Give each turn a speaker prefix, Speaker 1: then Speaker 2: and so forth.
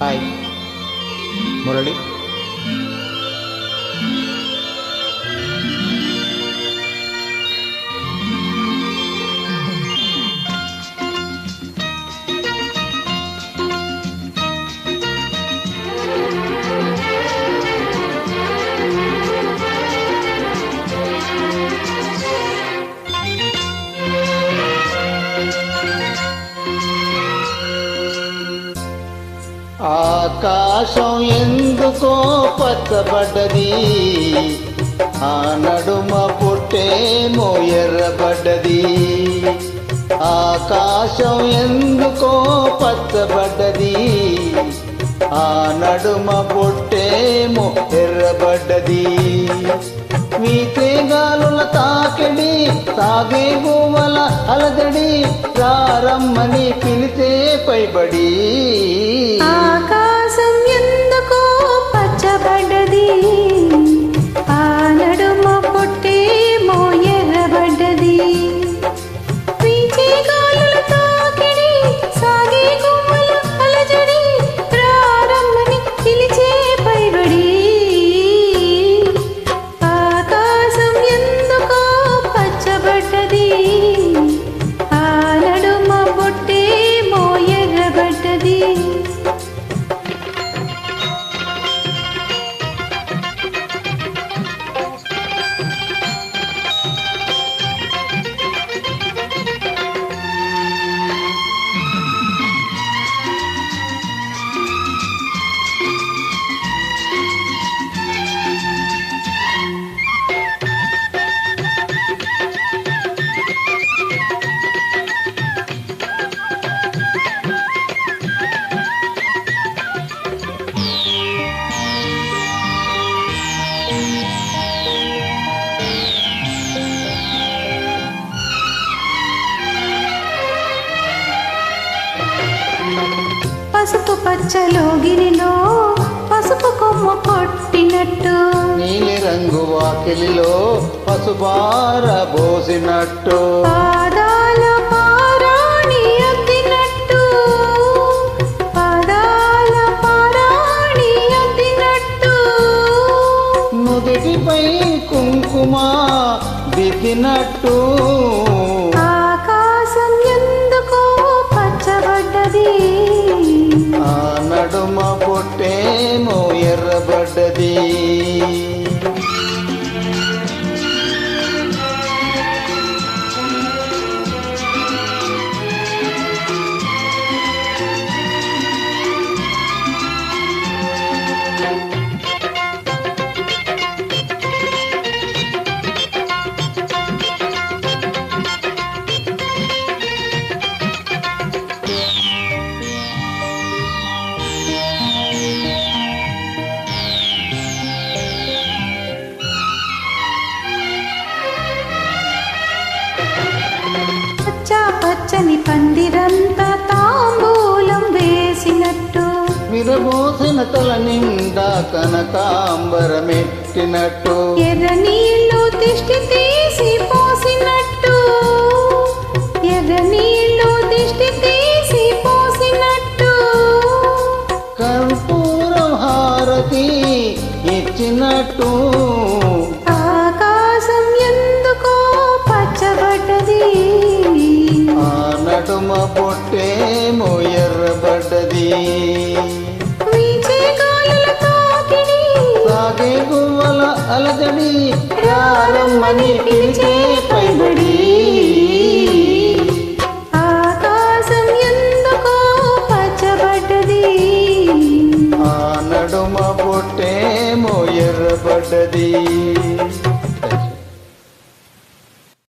Speaker 1: Bye. Murali. ఆకాశం ఎందుకో పచ్చబడ్డది? ఆ నడుమ పుట్టేమో ఎర్రబడ్డది. ఆకాశం ఎందుకో పచ్చబడ్డది? ఆ నడుమ పుట్టేమో ఎర్రబడ్డది. వీతేగాలుల తాకిడి సాగే గువ్వల అలదడి ప్రారమ్మని పిలితే పైబడి.
Speaker 2: ఆకాశం పసుపు పచ్చలో గిరిలో పసుపు కొమ్మ కొట్టినట్టు.
Speaker 1: నీలి రంగు వాకిలిలో పసుబార పోసినట్టు.
Speaker 2: పాదాల పారాణి అద్దినట్టు. పాదాల పారాణి అద్దినట్టు.
Speaker 1: నుదిటిపై కుంకుమ దిద్దినట్టు
Speaker 2: పచ్చని పందిరంతా తాంబూలం వేసినట్టు.
Speaker 1: విరబోసిన తల నిండా కనకాంబరమెట్టినట్టు
Speaker 2: ఎర్ర నీళ్ళు తిష్టి తీసి పోసినట్టు. ఎర్ర నీళ్ళు తిష్టి తీసి పోసినట్టు.
Speaker 1: కర్పూరం హారతి ఇచ్చినట్టు. సాగే గువ్వల అలజడి ప్రారంభని పిలిచే పైబడి.
Speaker 2: ఆకాశం ఎందుకో పచ్చబడ్డది.
Speaker 1: ఆ నడుమ పొట్టేమో ఎర్రబడ్డది.